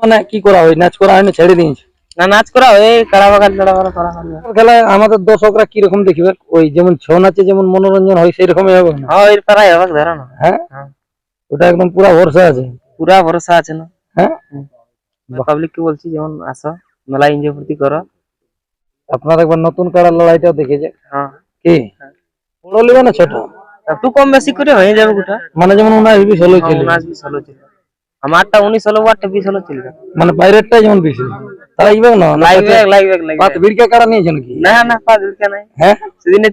মানে কি করা হয়? নাচ করা হয়নি ছেড়ে দিয়েছে। না নাচ করা হয় করা হয় আমাদের দর্শকরা কীরকম দেখবে? ওই যেমন ছৌ নাচে যেমন মনোরঞ্জন হয় হবে না? হ্যাঁ এর হবে ধরো না হ্যাঁ? হ্যাঁ। ওটা একদম পুরা ভরসা আছে। পুরা ভরসা আছে না? হ্যাঁ? পাবলিক কে বলছি যেমন আসো মেলা এনজয় ফুর্তি করো। আপনার একবার নতুন কাড়ার লড়াইটাও দেখেছে হ্যাঁ। কি? বড় লিবে না ছোট? একটু কম বেশি করে হয়ে যাবে গোটা। মানে যেমন বিশ হলো ছিল উনিশ বিশ হলো ছিল আমারটা উনিশ হলো ওয়ারটা বিশ হলো ছিল মানে বাইরেরটা যেমন বেশি। তারা ইবে না লাগবে লাগবে লাগবে পাত বিড়কা কাড়া নিয়েছেন কি না না পাঁচ দিন কেন হ্যাঁ? সেদিনে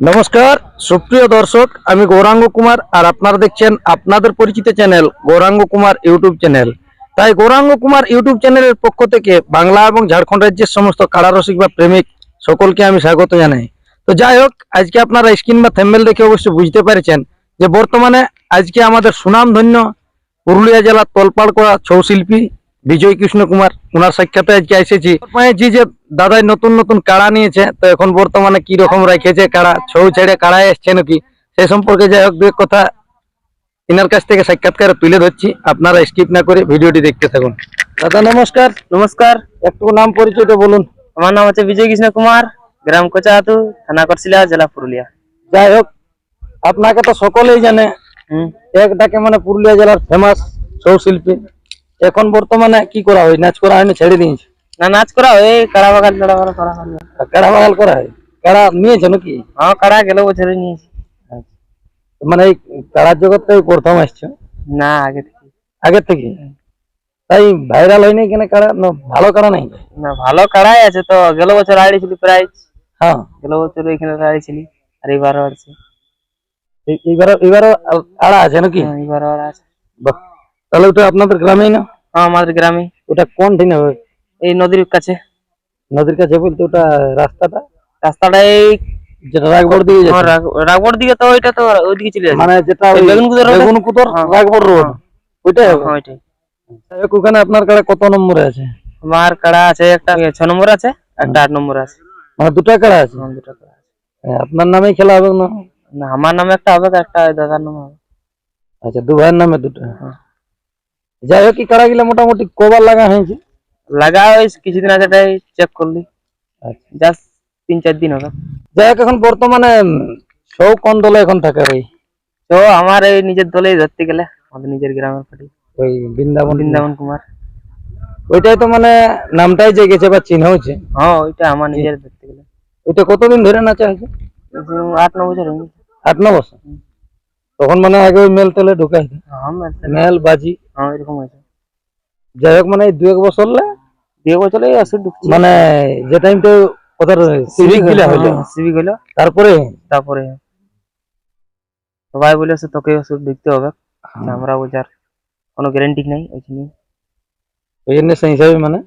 নমস্কার সুপ্রিয় দর্শক আমি গৌরাঙ্গ কুমার আর আপনারা দেখছেন আপনাদের পরিচিত channel Gouranga Kumar YouTube channel. তাই গৌরাঙ্গ কুমার ইউটিউব চ্যানেলের পক্ষ থেকে বাংলা এবং ঝাড়খণ্ড রাজ্যের সমস্ত কারারসিক বা প্রেমিক সকলকে আমি স্বাগত জানাই। তো যাই হোক আজকে আপনারা স্ক্রিন বা থ্যাম্বেল দেখে অবশ্যই বুঝতে পেরেছেন যে বর্তমানে আজকে আমাদের সুনামধন্য পুরুলিয়া জেলার তলপাড় করা ছৌ শিল্পী বিজয় কৃষ্ণ কুমার ওনার সাক্ষাতে আজকে এসেছি। পেয়েছি যে দাদাই নতুন নতুন কাড়া নিয়েছে তো এখন বর্তমানে কি রকম রেখেছে কাড়া ছৌ ছেড়ে কাড়ায় এসছে নাকি সেই সম্পর্কে যাই হোক দু এক কথা এনার কাছ থেকে সাক্ষাৎকার তুলে ধরছি। আপনারা স্কিপ না করে ভিডিওটি দেখতে থাকুন। দাদা নমস্কার। নমস্কার। একটু নাম পরিচয়টা বলুন। আমার নাম হচ্ছে বিজয় কৃষ্ণ কুমার গ্রাম কোচাহাতু থানা করছিলা জেলা পুরুলিয়া। যাই হোক আপনাকে তো সকলেই জানে হুম। এক ডাকে মানে পুরুলিয়া জেলার ফেমাস ছৌ শিল্পী। এখন বর্তমানে কি করা হয়? নাচ করা হয়নি ছেড়ে দিয়েছে। না নাচ করা হয় টাড়া বাগান করা হয়। কাড়া বাগাল করা হয়? কাড়া নিয়েছে নাকি? হ্যাঁ কাড়া গেল বছরে নিয়েছি। মানে এই কাড়ার জগৎটা প্রথম আসছে? না আগে থেকে। আগের থেকে? তাই ভাইরাল হয়নি কেন না ভালো কাড়া নাই? না ভালো কাড়াই আছে তো। গেল বছর আড়িয়েছিলি প্রাইজ। হ্যাঁ। গেল বছর এখানে আড়িয়েছিলি আর এবারও আছে এবারও আড়া আছে নাকি? হ্যাঁ, এবারও আর আছে। বাহ। তাহলে ওটা আপনাদের গ্রামেই না? হ্যাঁ আমাদের গ্রামে ওটা কোন দিনে হবে এই নদীর কাছে। নদীর কাছে বলতে ওটা রাস্তাটা? রাস্তাটা এই যেটা দিকে তো ওইটা তো ওইদিকে চলে যাচ্ছে। মানে যেটা বেগুনকুদর বেগুনকুদর হ্যাঁ। রোড। ওইটাই হবে? হ্যাঁ ওইটাই। ওখানে আপনার কাড়া কত নম্বরে আছে? আমার কাড়া আছে একটা ছ নম্বর আছে একটা আট নম্বর আছে। মানে দুটা কাড়া আছে? দুটো কাড়া আছে। হ্যাঁ, আপনার নামেই খেলা হবে না? না আমার নামে একটা হবে একটা দাদার নামে হবে। আচ্ছা দু ভাইয়ের নামে দুটো? হ্যাঁ। যাই হোক এই কাড়া গুলা মোটামুটি কবার লাগা হয়েছে? লাগা ওই কিছুদিন আগে চেক করলি। আচ্ছা। জাস্ট তিন চার দিন হবে যাই হোক এখন বর্তমানে সৌ কোন দলে এখন থাকে ওই তো আমার এই নিজের দলেই ধরতে গেলে আমাদের নিজের গ্রামের পার্টি। ওই বৃন্দাবন বৃন্দাবন কুমার। ওইটাই তো মানে নামটাই যে গেছে বা চিহ্ন হয়েছে। হ্যাঁ ওইটা আমার নিজের ধরতে গেলে। ওইটা কতদিন ধরে নাচা হয়েছে? আট ন বছর হয়ে গেছে। আট ন বছর। তখন মানে আগে ওই মেল তেলে ঢুকাই হ্যাঁ মেল বাজি। হ্যাঁ এরকম হয়েছে। যাই হোক মানে দু এক বছর লে দিয়ে বছর মানে যে টাইমটা ওদের সিভিক গিলা হইল সিভিক হলো তারপরে? তারপরে। সবাই বলে তোকে ওষুধ ঢুকতে হবে। আমরা বোঝার কোনো গ্যারেন্টি নাই ওই জন্য ওই জন্য সেই হিসাবে মানে?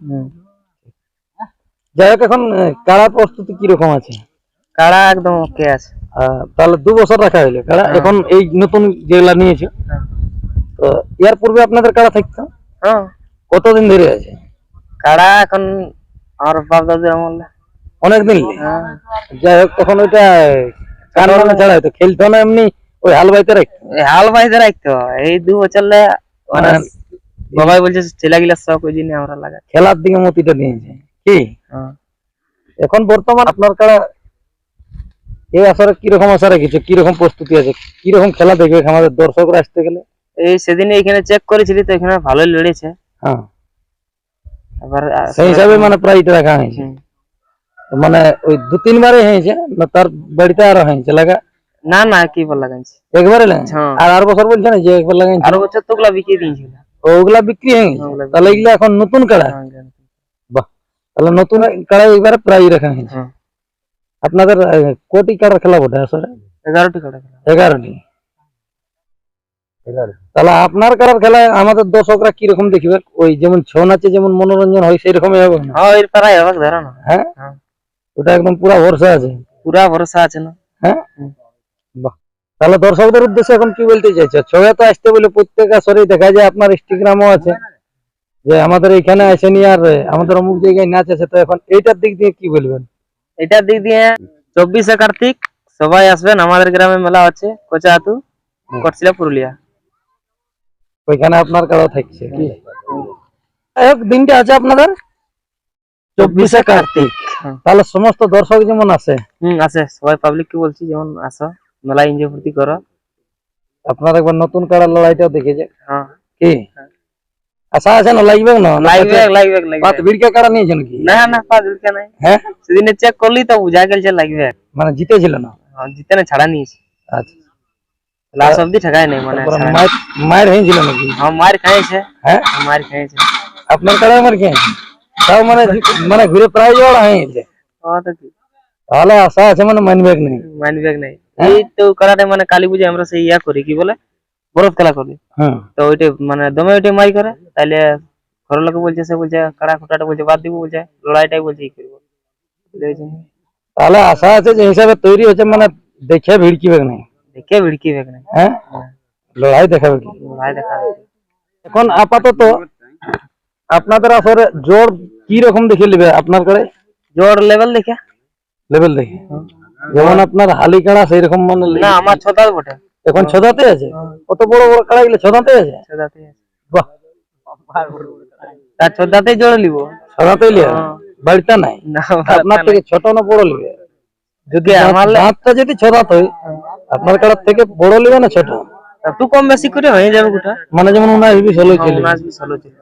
যাই হোক এখন কাড়া প্রস্তুতি কীরকম আছে? কাড়া একদম ওকে আছে। তাহলে দু বছর রাখা হইল। কাড়া এখন এই নতুন যেগুলা নিয়েছে হ্যাঁ। তো ইয়ার পূর্বে আপনাদের কাড়া থাকতো? হ্যাঁ। কতদিন ধরে আছে? কারা এখন আমার বাপ দাদুর আমলে অনেকদিন? হ্যাঁ। যাই হোক তখন ওইটা মানে ছাড়া হয়তো খেলতো না এমনি? ওই হাল বাইতে রাখতো? হাল বাইতে রাখতে। হয়। এই দু বছর মানে বাবাই বলছে ছেলে গিলা শখ ওই জন্য আমরা লাগাই খেলার দিকে মতিটা নিয়েছে। কি? হ্যাঁ। এখন বর্তমান আপনার কাড়া এই আসরে কীরকম আশা রেখেছে কীরকম প্রস্তুতি আছে কীরকম খেলা দেখবে আমাদের দর্শকরা আসতে গেলে? এই সেদিন এখানে চেক করেছিলি তো এখানে ভালোই লড়েছে। হ্যাঁ। সেই হিসাবে মানে প্রাইজ রাখা হয়েছে। মানে ওই দু তিনবারে হয়েছে না তার বাড়িতে আরও হয়েছে লাগা? না না কি বল লাগাইছি। একবারে লাগাইছে হ্যাঁ। আর আর বছর বলছে না যে একবার লাগাইছে? আর বছর তো ওগুলা বিকিয়ে দিয়েছিল। ওগুলা বিক্রি হয়ে গেছে? তাহলে এগুলা এখন নতুন কাড়া? বাহ। তাহলে নতুন কাড়া এবারে প্রাইজ রাখা হয়েছে। হ্যাঁ। আপনাদের কোটি কাড়ার খেলা বটে আসলে এগারোটি কাড়া এগারোটি। তাহলে আপনার কাড়ার খেলায় আমাদের দর্শকরা কীরকম দেখবে? ওই যেমন ছৌ নাচে যেমন মনোরঞ্জন হয় সেই রকমই হবে না? হ্যাঁ হ্যাঁ? হ্যাঁ। ওটা একদম পুরা ভরসা আছে। পুরা ভরসা আছে না? হ্যাঁ? বাহ। তাহলে দর্শকদের উদ্দেশ্যে এখন কি বলতে চাইছো? ছবে তো আসতে বলে প্রত্যেক আসরেই দেখা যায় আপনার ইনস্টাগ্রামও আছে। যে আমাদের এখানে আসেনি আর আমাদের অমুক জায়গায় নাচ আছে তো এখন এইটার দিক দিয়ে কি বলবেন? এটার দিক দিয়ে চব্বিশে কার্তিক সবাই আসবেন আমাদের গ্রামে মেলা আছে কোচাহাতু কটশিলা পুরুলিয়া। ওইখানে আপনার কারও থাকছে কি? দিনটা আছে আপনাদের। চব্বিশে কার্তিক। হ্যাঁ। তাহলে সমস্ত দর্শক যেমন আছে? হুম আছে। সবাই পাবলিক কে বলছি যেমন আসো মেলা এনজয় ফুর্তি করো। আপনারা একবার নতুন কারার লড়াইটাও দেখেছে হ্যাঁ। কি? আশা আছে না? লাগবে না লাগবে লাগবে পাত লাগবে ভিড়কে কারা নিয়েছেন কি না না পাঁচ কে নাই। হ্যাঁ? সেদিনে চেক করলি তো বুঝা গেছে লাগবে মানে জিতেছিল না? হ্যাঁ, জিতে না ছাড়া নিয়েছি। আচ্ছা। লাস্ট অব্দি ঠেকায় নাই মানে তারপরে ছাড়া- মায়ের মায়ের হয়েছিল নাকি? হ্যাঁ মার খাইছে। হ্যাঁ? মার খাইছে। আপনার কারা আমার কি আছে? তাও মানে মানে ঘুরে প্রায় যাওয়া হয়েছে। ও তো কি? তাহলে আশা আছে মানে মানবে নেই। মানবে নাই। এই তো করাটা মানে কালী পূজা আমরা সেই ইয়া করি কি বলে? বরফ খেলা করি হুম তো ওইটা মানে দমে ওইটা মাই করে তাইলে ঘর লোক বলছে সে বলছে কাড়া খুঁটাটা বলছে বাদ দিব বলছে লড়াইটাই বলছে ই করব। বুঝতে পেরেছেন? তাহলে আশা আছে যে হিসাবে তৈরি হচ্ছে মানে দেখে ভিড়কিবে নাই? দেখে ভিড়কি বেগ নাই? হ্যাঁ? লড়াই দেখাবে কি? লড়াই দেখা যাবে। এখন আপাতত আপনাদের আসলে জোর কি রকম দেখে নেবে আপনার কাছে জোর লেভেল দেখে। লেভেল দেখে? যেমন আপনার হালি কাড়া সেই রকম মানে না আমার ছদাত বটে। এখন ছদাতে আছে? কত বড় বড় কাড়া গুলো ছদাতে আছে? ছদাতে বাহ। তার ছদাতে লিব লিয়া বাড়িতে নাই? না আপনার থেকে ছোট না বড় লিবে যদি আমার দাঁতটা যদি ছদাত হয় আপনার কাড়ার থেকে বড় লিবে না ছোট? কম বেশি করে হয়ে যাবে গোটা। মানে যেমন উনাশ বিশ হলেই চলে উনিশ বিশ হলো ছিল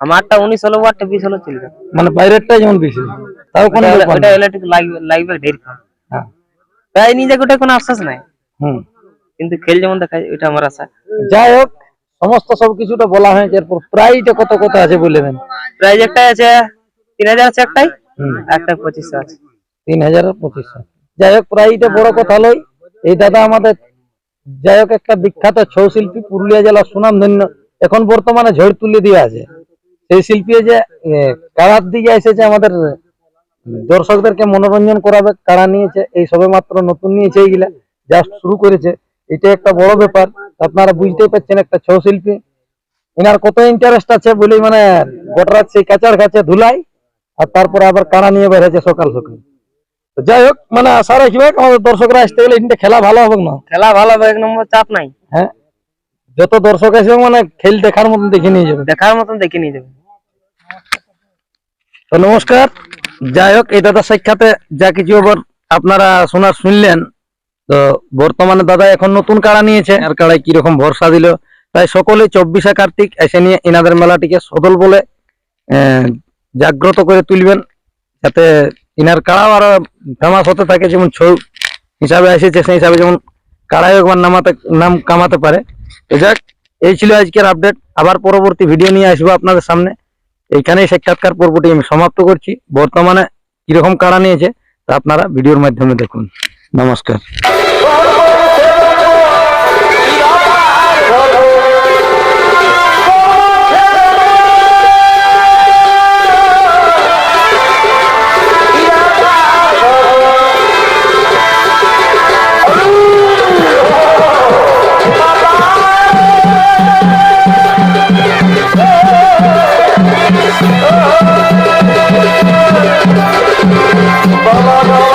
আমারটা উনিশ হলো আটটা বিশ হলো চলবে। মানে বাইরেরটাই যেমন বেশি। তাও কোনো ইলেকট্রিক লাগবে ঢের হ্যাঁ। তাই নিজে গোটা কোনো আশ্বাস নাই। হুম। কিন্তু খেল যেমন দেখা যায় ওইটা আমার আশা। যাই হোক সমস্ত সবকিছুটা বলা হয়েছে এরপর প্রাইটা কত কত আছে বলে দেন প্রাইজ একটাই আছে তিন হাজার আছে একটাই? একটা পঁচিশশো আছে। তিন হাজার পঁচিশশো যাই হোক প্রাইটা বড় কথা লই এই দাদা আমাদের যাই হোক একটা বিখ্যাত ছৌ শিল্পী পুরুলিয়া জেলার সুনাম ধন্য এখন বর্তমানে ঝড় তুলে দিয়ে আছে। সেই শিল্পী যে কারার দিকে এসেছে আমাদের দর্শকদেরকে মনোরঞ্জন করাবে কারা নিয়েছে এই সবে মাত্র নতুন নিয়েছে এইগুলা জাস্ট শুরু করেছে। এটা একটা বড় ব্যাপার। আপনারা বুঝতেই পারছেন একটা ছৌ শিল্পী এনার কত ইন্টারেস্ট আছে বলেই মানে গোটা সেই কাচার কাছে ধুলাই আর তারপরে আবার কারা নিয়ে বেড়েছে সকাল সকাল। যাই হোক মানে আশা রাখবে আমাদের দর্শকরা আসতে গেলে এটা খেলা ভালো হবে না? খেলা ভালো হবে এক নম্বর চাপ নাই। হ্যাঁ? যত দর্শক আসবে মানে খেল দেখার মতন দেখে নিয়ে যাবে। দেখার মতন দেখে নিয়ে যাবে। তো নমস্কার। যাই হোক এই দাদা সাক্ষাতে যা কিছু আবার আপনারা শোনার শুনলেন তো বর্তমানে দাদা এখন নতুন কাড়া নিয়েছে। আর কাড়ায় কীরকম ভরসা দিল? তাই সকলে চব্বিশে কার্তিক এসে নিয়ে ইনাদের মেলাটিকে সদল বলে জাগ্রত করে তুলবেন, যাতে ইনার কাড়াও আরও ফেমাস হতে থাকে, যেমন ছৌ হিসাবে এসেছে, সেই হিসাবে যেমন কাড়াই একবার নামাতে, নাম কামাতে পারে। তো যাক, এই ছিল আজকের আপডেট আবার পরবর্তী ভিডিও নিয়ে আসব আপনাদের সামনে। এইখানেই সাক্ষাৎকার পর্বটি আমি সমাপ্ত করছি। বর্তমানে কীরকম কাড়া নিয়েছে, তা আপনারা ভিডিওর মাধ্যমে দেখুন। নমস্কার Bala bala